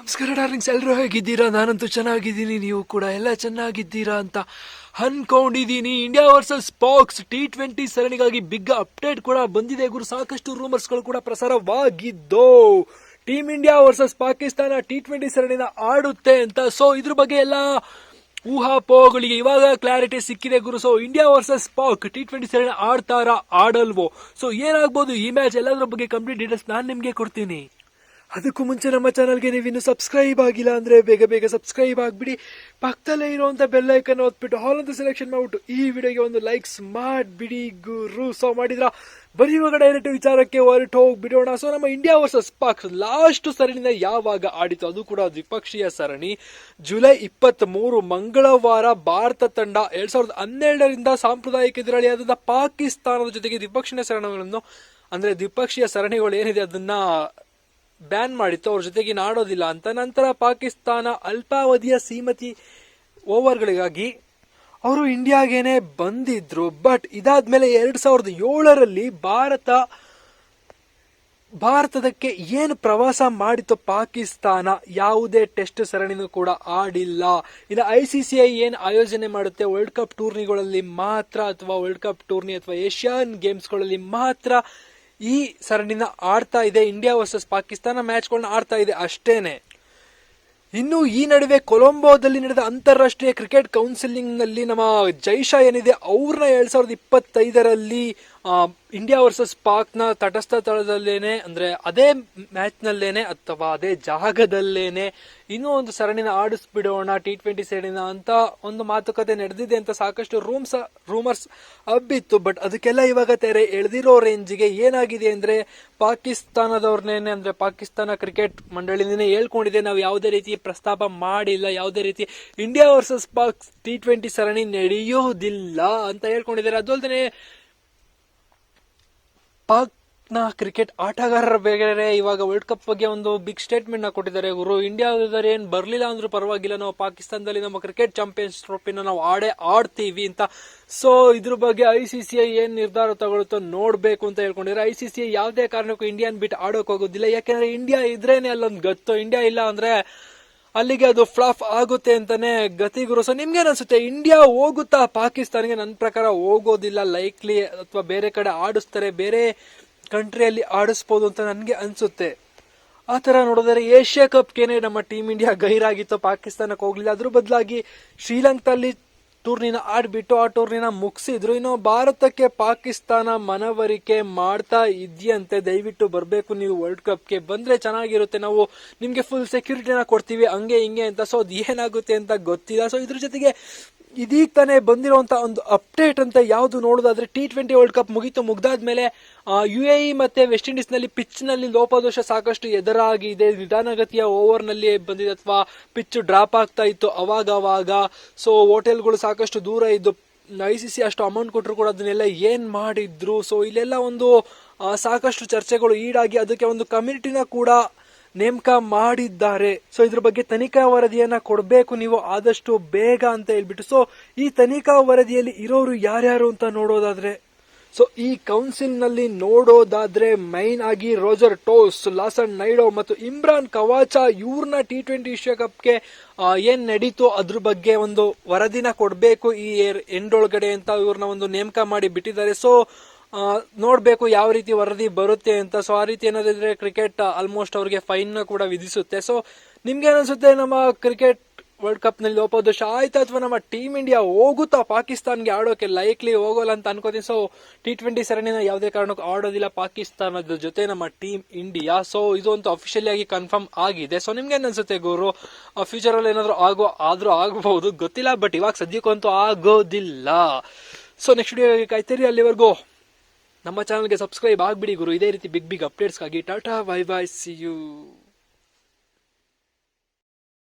ನಮಸ್ಕಾರ ಡಾರ್ಲಿಂಗ್ಸ್ ಎಲ್ಲರೂ ಹೇಗಿದ್ದೀರಾ? ನಾನಂತೂ ಚೆನ್ನಾಗಿದ್ದೀನಿ, ನೀವು ಕೂಡ ಎಲ್ಲ ಚೆನ್ನಾಗಿದ್ದೀರಾ ಅಂತ ಅನ್ಕೊಂಡಿದ್ದೀನಿ. India versus Pak's T twenty ಸರಣಿಗಾಗಿ big update ಕೂಡ ಬಂದಿದೆ ಗುರು. ಸಾಕಷ್ಟು ರೂಮರ್ಸ್ಗಳು ಕೂಡ ಪ್ರಸಾರವಾಗಿದ್ದು. Team India versus Pakistan T twenty ಸರಣಿನ ಆಡುತ್ತೆ ಅಂತ. ಸೊ ಇದ್ರ ಬಗ್ಗೆ ಎಲ್ಲ ಊಹಾಪೋಹಗಳಿಗೆ ಇವಾಗ ಕ್ಲಾರಿಟಿ ಸಿಕ್ಕಿದೆ ಗುರು. So India versus Pak T twenty ಸರಣಿ ಆಡ್ತಾರಾ, ಆಡಲ್ವೋ? ಸೊ ಏನಾಗ್ಬೋದು ಈ ಮ್ಯಾಚ್ ಎಲ್ಲದರ ಬಗ್ಗೆ ಕಂಪ್ಲೀಟ್ ಡೀಟೇಲ್ಸ್ ನಾನು ನಿಮಗೆ ಕೊಡ್ತೀನಿ. ಅದಕ್ಕೂ ಮುಂಚೆ ನಮ್ಮ ಚಾನಲ್ಗೆ ನೀವು ಇನ್ನು ಸಬ್ಸ್ಕ್ರೈಬ್ ಆಗಿಲ್ಲ ಅಂದ್ರೆ ಬೇಗ ಬೇಗ ಸಬ್ಸ್ಕ್ರೈಬ್ ಆಗಿಬಿಡಿ. ಪಕ್ಕದಲ್ಲೇ ಇರುವಂಥ ಬೆಲ್ ಐಕನ್ ಓದ್ಬಿಟ್ಟು ಹಾಲ್ ಅಂತ ಸೆಲೆಕ್ಷನ್ ಮಾಡ್ಬಿಟ್ಟು ಈ ವಿಡಿಯೋಗೆ ಒಂದು ಲೈಕ್ಸ್ ಬಿಡಿ ಗುರು. ಸೊ ಮಾಡಿದ್ರ? ಬರೀ ಇವಾಗ ಡೈರೆಕ್ಟ್ ವಿಚಾರಕ್ಕೆ ಹೊರಟು ಹೋಗ್ಬಿಡೋಣ. ಸೊ ನಮ್ಮ ಇಂಡಿಯಾ ವರ್ಸಸ್ ಪಾಕ್ ಲಾಸ್ಟ್ ಸರಣಿನ ಯಾವಾಗ ಆಡಿತು? ಅದು ಕೂಡ ದ್ವಿಪಕ್ಷೀಯ ಸರಣಿ. ಜುಲೈ ಇಪ್ಪತ್ತ್ ಮೂರು ಮಂಗಳವಾರ ಭಾರತ ತಂಡ ಎರಡ್ ಸಾವಿರದ ಹನ್ನೆರಡರಿಂದ ಸಾಂಪ್ರದಾಯಿಕ ಎದುರಾಳಿಯಾದ ಪಾಕಿಸ್ತಾನದ ಜೊತೆಗೆ ದ್ವಿಪಕ್ಷೀಯ ಸರಣಿಗಳನ್ನು, ಅಂದ್ರೆ ದ್ವಿಪಕ್ಷೀಯ ಸರಣಿಗಳು ಏನಿದೆ ಅದನ್ನ ಬ್ಯಾನ್ ಮಾಡಿತ್ತು, ಅವ್ರ ಜೊತೆಗೆ ಆಡೋದಿಲ್ಲ ಅಂತ. ನಂತರ ಪಾಕಿಸ್ತಾನ ಅಲ್ಪಾವಧಿಯ ಸೀಮತಿ ಓವರ್ಗಳಿಗಾಗಿ ಅವರು ಇಂಡಿಯಾಗೇನೆ ಬಂದಿದ್ರು. ಬಟ್ ಇದಾದ್ಮೇಲೆ ಎರಡ್ ಸಾವಿರದ ಏಳರಲ್ಲಿ ಭಾರತ, ಭಾರತದಕ್ಕೆ ಏನು ಪ್ರವಾಸ ಮಾಡಿತ್ತು ಪಾಕಿಸ್ತಾನ? ಯಾವುದೇ ಟೆಸ್ಟ್ ಸರಣಿನೂ ಕೂಡ ಆಡಿಲ್ಲ. ಇನ್ನು ಐ ಸಿ ಸಿ ಐ ಏನು ಆಯೋಜನೆ ಮಾಡುತ್ತೆ? ವರ್ಲ್ಡ್ ಕಪ್ ಟೂರ್ನಿಗಳಲ್ಲಿ ಮಾತ್ರ ಅಥವಾ ವರ್ಲ್ಡ್ ಕಪ್ ಟೂರ್ನಿ ಅಥವಾ ಏಷ್ಯನ್ ಗೇಮ್ಸ್ಗಳಲ್ಲಿ ಮಾತ್ರ ಈ ಸರಣಿನ ಆಡ್ತಾ ಇದೆ ಇಂಡಿಯಾ ವರ್ಸಸ್ ಪಾಕಿಸ್ತಾನ ಮ್ಯಾಚ್ಗಳನ್ನ ಆಡ್ತಾ ಇದೆ ಅಷ್ಟೇನೆ. ಇನ್ನು ಈ ನಡುವೆ ಕೊಲಂಬೋದಲ್ಲಿ ನಡೆದ ಅಂತಾರಾಷ್ಟ್ರೀಯ ಕ್ರಿಕೆಟ್ ಕೌನ್ಸಿಲಿಂಗ್ನಲ್ಲಿ ನಮ್ಮ ಜೈಶಾ ಏನಿದೆ, ಅವ್ರನ್ನ ಎರಡ್ ಸಾವಿರದ ಇಪ್ಪತ್ತೈದರಲ್ಲಿ ಇಂಡಿಯಾ ವರ್ಸಸ್ ಪಾಕ್ನ ತಟಸ್ಥ ತಳದಲ್ಲೇನೆ ಅಂದ್ರೆ ಅದೇ ಮ್ಯಾಚ್ ನಲ್ಲೇನೆ ಅಥವಾ ಅದೇ ಜಾಗದಲ್ಲೇನೆ ಇನ್ನೂ ಒಂದು ಸರಣಿನ ಆಡಿಸ್ಬಿಡೋಣ ಟಿ ಟ್ವೆಂಟಿ ಸರಣಿನ ಅಂತ ಒಂದು ಮಾತುಕತೆ ನಡೆದಿದೆ ಅಂತ ಸಾಕಷ್ಟು ರೂಮ್ಸ್ ರೂಮರ್ಸ್ ಹಬ್ಬಿತ್ತು. ಬಟ್ ಅದಕ್ಕೆಲ್ಲ ಇವಾಗ ತೆರೆ ಎಳೆದಿರೋ ರೇಂಜ್ಗೆ ಏನಾಗಿದೆ ಅಂದ್ರೆ ಪಾಕಿಸ್ತಾನದವ್ರನ್ನೇನೆ, ಅಂದ್ರೆ ಪಾಕಿಸ್ತಾನ ಕ್ರಿಕೆಟ್ ಮಂಡಳಿನೇ ಹೇಳ್ಕೊಂಡಿದೆ. ನಾವು ಯಾವುದೇ ರೀತಿ ಪ್ರಸ್ತಾಪ ಮಾಡಿಲ್ಲ, ಯಾವುದೇ ರೀತಿ India versus Pak T twenty ಸರಣಿ ನಡೆಯೋದಿಲ್ಲ ಅಂತ ಹೇಳ್ಕೊಂಡಿದ್ದಾರೆ. ಅದು ಅಲ್ಲದೆ ಪಾಕ್ನ ಕ್ರಿಕೆಟ್ ಆಟಗಾರರ ಬೇರೆ ಇವಾಗ ವರ್ಲ್ಡ್ ಕಪ್ ಬಗ್ಗೆ ಒಂದು ಬಿಗ್ ಸ್ಟೇಟ್ಮೆಂಟ್ನ ಕೊಟ್ಟಿದ್ದಾರೆ ಗುರು. ಇಂಡಿಯಾ ಏನ್ ಬರಲಿಲ್ಲ ಅಂದ್ರೂ ಪರವಾಗಿಲ್ಲ. ನಾವು ಪಾಕಿಸ್ತಾನದಲ್ಲಿ ನಮ್ಮ ಕ್ರಿಕೆಟ್ ಚಾಂಪಿಯನ್ಸ್ ಟ್ರೋಫಿನ ನಾವು ಆಡೇ ಆಡ್ತೀವಿ ಅಂತ. ಸೊ ಇದ್ರ ಬಗ್ಗೆ ಐ ಸಿ ಸಿ ಐ ಏನ್ ನಿರ್ಧಾರ ತಗೊಳುತ್ತೋ ನೋಡ್ಬೇಕು ಅಂತ ಹೇಳ್ಕೊಂಡಿದ್ರೆ ಐ ಸಿ ಸಿ ಐ ಯಾವುದೇ ಕಾರಣಕ್ಕೂ ಇಂಡಿಯಾನ್ ಬಿಟ್ಟು ಆಡೋಕ್ ಹೋಗೋದಿಲ್ಲ. ಯಾಕೆಂದ್ರೆ ಇಂಡಿಯಾ ಇದ್ರೇನೆ ಅಲ್ಲೊಂದು ಗತ್ತು. ಇಂಡಿಯಾ ಇಲ್ಲ ಅಂದ್ರೆ ಅಲ್ಲಿಗೆ ಅದು ಫ್ಲಾಫ್ ಆಗುತ್ತೆ ಅಂತಾನೆ ಗತಿಗುರು. ಸೊ ನಿಮ್ಗೆ ಅನ್ಸುತ್ತೆ ಇಂಡಿಯಾ ಹೋಗುತ್ತಾ ಪಾಕಿಸ್ತಾನ್ಗೆ? ನನ್ನ ಪ್ರಕಾರ ಹೋಗೋದಿಲ್ಲ. ಲೈಕ್ಲಿ ಅಥವಾ ಬೇರೆ ಕಡೆ ಆಡಿಸ್ತಾರೆ. ಬೇರೆ ಕಂಟ್ರಿಯಲ್ಲಿ ಆಡಿಸ್ಬೋದು ಅಂತ ನನಗೆ ಅನ್ಸುತ್ತೆ. ಆ ಥರ ನೋಡಿದ್ರೆ ಏಷ್ಯಾ ಕಪ್ಗೇನೆ ನಮ್ಮ ಟೀಮ್ ಇಂಡಿಯಾ ಗೈರಾಗಿತ್ತು, ಪಾಕಿಸ್ತಾನಕ್ಕೆ ಹೋಗ್ಲಿಲ್ಲ. ಅದ್ರ ಬದಲಾಗಿ ಶ್ರೀಲಂಕಾದಲ್ಲಿ ಟೂರ್ನಿನ ಆಡ್ಬಿಟ್ಟು ಆ ಟೂರ್ನಿನ ಮುಗಿಸಿದ್ರು. ಇನ್ನು ಭಾರತಕ್ಕೆ ಪಾಕಿಸ್ತಾನ ಮನವರಿಕೆ ಮಾಡ್ತಾ ಇದೆಯಂತೆ. ದಯವಿಟ್ಟು ಬರಬೇಕು ನೀವು ವರ್ಲ್ಡ್ ಕಪ್ಗೆ ಬಂದ್ರೆ ಚೆನ್ನಾಗಿರುತ್ತೆ. ನಾವು ನಿಮ್ಗೆ ಫುಲ್ ಸೆಕ್ಯೂರಿಟಿನ ಕೊಡ್ತೀವಿ. ಹಂಗೆ ಹಿಂಗೆ ಅಂತ. ಸೊ ಅದು ಏನಾಗುತ್ತೆ ಅಂತ ಗೊತ್ತಿಲ್ಲ. ಸೊ ಇದ್ರ ಜೊತೆಗೆ ಇದೀಗ ತಾನೇ ಬಂದಿರುವಂತ ಒಂದು ಅಪ್ಡೇಟ್ ಅಂತ ಯಾವುದು ನೋಡೋದಾದ್ರೆ ಟಿ ಟ್ವೆಂಟಿ ವರ್ಲ್ಡ್ ಕಪ್ ಮುಗೀತು. ಮುಗ್ದಾದ್ಮೇಲೆ ಯು ಎ ಇ ಮತ್ತೆ ವೆಸ್ಟ್ ಇಂಡೀಸ್ನಲ್ಲಿ ಪಿಚ್ನಲ್ಲಿ ಲೋಪದೋಷ ಸಾಕಷ್ಟು ಎದುರಾಗಿದೆ ನಿಧಾನಗತಿಯ ಓವರ್ನಲ್ಲಿ ಬಂದಿದೆ ಅಥವಾ ಪಿಚ್ ಡ್ರಾಪ್ ಆಗ್ತಾ ಇತ್ತು ಅವಾಗ ಅವಾಗ ಸೊ ಹೋಟೆಲ್ಗಳು ಸಾಕಷ್ಟು ದೂರ ಇದ್ದು ಐ ಸಿ ಸಿ ಅಷ್ಟು ಅಮೌಂಟ್ ಕೊಟ್ಟರು ಕೂಡ ಅದನ್ನೆಲ್ಲ ಏನ್ ಮಾಡಿದ್ರು? ಸೊ ಇಲ್ಲೆಲ್ಲ ಒಂದು ಸಾಕಷ್ಟು ಚರ್ಚೆಗಳು ಈಡಾಗಿ ಅದಕ್ಕೆ ಒಂದು ಕಮ್ಯುನಿಟಿನ ಕೂಡ ನೇಮಕ ಮಾಡಿದ್ದಾರೆ. ಸೊ ಇದ್ರ ಬಗ್ಗೆ ತನಿಖಾ ವರದಿಯನ್ನ ಕೊಡಬೇಕು ನೀವು ಆದಷ್ಟು ಬೇಗ ಅಂತ ಹೇಳ್ಬಿಟ್ಟು ಸೊ ಈ ತನಿಖಾ ವರದಿಯಲ್ಲಿ ಇರೋರು ಯಾರ್ಯಾರು ಅಂತ ನೋಡೋದಾದ್ರೆ ಸೊ ಈ ಕೌನ್ಸಿಲ್ನಲ್ಲಿ ನೋಡೋದಾದ್ರೆ ಮೈನ್ ಆಗಿ ರೋಜರ್ ಟೋಸ್ ಲಾಸನ್ ನೈಡೋ ಮತ್ತು ಇಮ್ರಾನ್ ಕವಾಚ ಇವ್ರನ್ನ ಟಿ ಟ್ವೆಂಟಿ ವಿಶ್ವಕಪ್ಗೆ ಕಪ್ಗೆ ಏನ್ ನಡೀತೋ ಅದ್ರ ಬಗ್ಗೆ ಒಂದು ವರದಿನ ಕೊಡಬೇಕು ಈ ಎಂಡೊಳಗಡೆ ಅಂತ ಇವ್ರನ್ನ ಒಂದು ನೇಮಕ ಮಾಡಿ ಬಿಟ್ಟಿದ್ದಾರೆ. ಸೊ ನೋಡ್ಬೇಕು ಯಾವ ರೀತಿ ವರದಿ ಬರುತ್ತೆ ಅಂತ. ಸೊ ಆ ರೀತಿ ಏನಾದ್ರೆ ಕ್ರಿಕೆಟ್ ಆಲ್ಮೋಸ್ಟ್ ಅವ್ರಿಗೆ ಫೈನ್ ಕೂಡ ವಿಧಿಸುತ್ತೆ. ಸೊ ನಿಮ್ಗೆ ಏನನ್ಸುತ್ತೆ ನಮ್ಮ ಕ್ರಿಕೆಟ್ ವರ್ಲ್ಡ್ ಕಪ್ನಲ್ಲಿ ಲೋಪದೋಷ ಆಯ್ತಾ ಅಥವಾ ನಮ್ಮ ಟೀಮ್ ಇಂಡಿಯಾ ಹೋಗುತ್ತಾ? ಪಾಕಿಸ್ತಾನ್ಗೆ ಆಡೋಕೆ ಲೈಕ್ಲಿ ಹೋಗೋಲ್ಲ ಅಂತ ಅನ್ಕೋತೀನಿ. ಸೊ ಟಿ ಟ್ವೆಂಟಿ ಸರಣಿನ ಯಾವುದೇ ಕಾರಣಕ್ಕೂ ಆಡೋದಿಲ್ಲ ಪಾಕಿಸ್ತಾನದ ಜೊತೆ ನಮ್ಮ ಟೀಮ್ ಇಂಡಿಯಾ ಸೊ ಇದು ಒಂದು ಅಫಿಷಿಯಲಿ ಆಗಿ ಕನ್ಫರ್ಮ್ ಆಗಿದೆ. ಸೊ ನಿಮ್ಗೆ ಅನ್ಸುತ್ತೆ ಗುರು? ಫ್ಯೂಚರ್ ಅಲ್ಲಿ ಏನಾದ್ರು ಆಗೋ, ಆದ್ರೂ ಆಗಬಹುದು ಗೊತ್ತಿಲ್ಲ ಬಟ್ ಇವಾಗ ಸದ್ಯಕ್ಕಂತೂ ಆಗೋದಿಲ್ಲ. ಸೊ ನೆಕ್ಸ್ಟ್ ವಿಡಿಯೋ ಕಾಯ್ತೀರಿ. ಅಲ್ಲಿವರೆಗೂ ನಮ್ಮ ಚಾನಲ್ಗೆ ಸಬ್ಸ್ಕ್ರೈಬ್ ಆಗ್ಬಿಡಿ ಗುರು. ಇದೇ ರೀತಿ big big ಅಪ್ಡೇಟ್ಸ್ಗಾಗಿ tata bye bye see you.